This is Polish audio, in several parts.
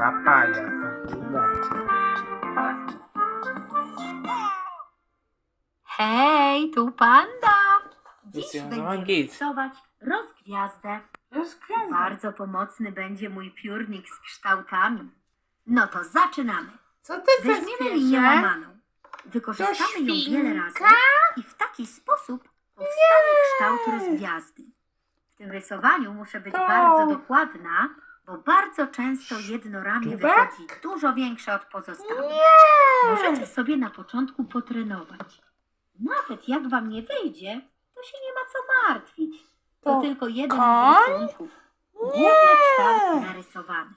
Papaja. Hej, tu panda! Dziś Jest ją będziemy Git. rysować rozgwiazdę. Rozgwiazda. Bardzo pomocny będzie mój piórnik z kształtami. No to zaczynamy. Co ty Weźmiemy linię łamaną. Wykorzystamy ją wiele razy świnka? i w taki sposób powstanie kształt rozgwiazdy. W tym rysowaniu muszę być To- bardzo dokładna, bo bardzo często jedno ramię wychodzi dużo większe od pozostałych. Możecie sobie na początku potrenować. Nawet jak wam nie wyjdzie, to się nie ma co martwić. To, To tylko jeden koń? z rysunków. Główny kształt narysowany.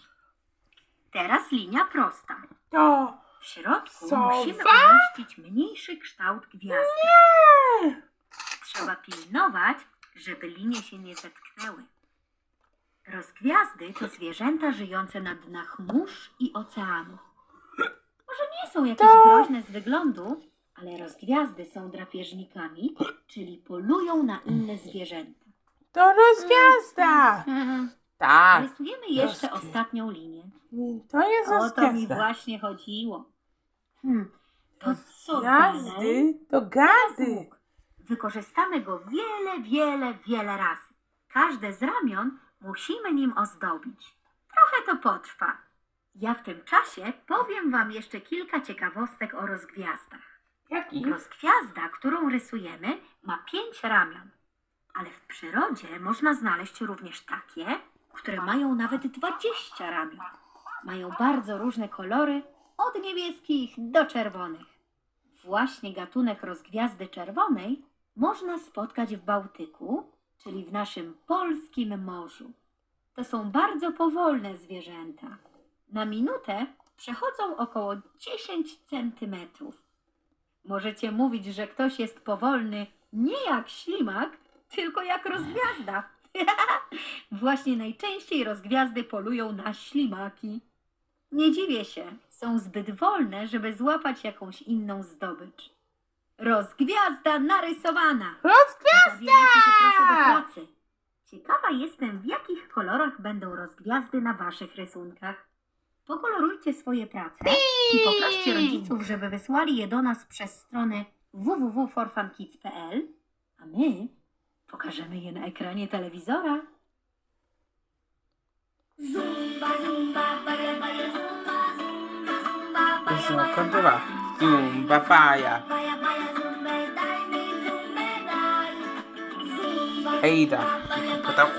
Teraz linia prosta. To W środku Sowa? musimy umieścić mniejszy kształt gwiazdy. nie! Trzeba pilnować, żeby linie się nie zetknęły. Rozgwiazdy to zwierzęta żyjące na dnach mórz i oceanów. Może nie są jakieś To- groźne z wyglądu, ale rozgwiazdy są drapieżnikami, czyli polują na inne zwierzęta. To rozgwiazda! Tak. Rysujemy jeszcze ostatnią linię. To jest O to mi rozgwiazda. właśnie chodziło. Hmm, to co dalej? Gwiazdy to gady. Wykorzystamy go wiele, wiele, wiele razy. Każde z ramion musimy nim ozdobić. Trochę to potrwa. Ja w tym czasie powiem Wam jeszcze kilka ciekawostek o rozgwiazdach. Jaki? Rozgwiazda, którą rysujemy, ma pięć ramion. Ale w przyrodzie można znaleźć również takie, które mają nawet 20 ramion. Mają bardzo różne kolory, od niebieskich do czerwonych. Właśnie gatunek rozgwiazdy czerwonej można spotkać w Bałtyku, czyli w naszym polskim morzu. To są bardzo powolne zwierzęta. Na minutę przechodzą około 10 centymetrów. Możecie mówić, że ktoś jest powolny nie jak ślimak, tylko jak rozgwiazda. Właśnie najczęściej rozgwiazdy polują na ślimaki. Nie dziwię się, są zbyt wolne, żeby złapać jakąś inną zdobycz. Rozgwiazda narysowana! Do pracy. Ciekawa jestem, w jakich kolorach będą rozgwiazdy na waszych rysunkach. Pokolorujcie swoje prace i poproście rodziców, żeby wysłali je do nas przez stronę www.forfunkids.pl, a my pokażemy je na ekranie telewizora. Zumba, zumba, baja, baja, zumba, zumba, zumba, baja, baja, canta lá. Zum, papaia. baja, Eita. zumba, baja, Botar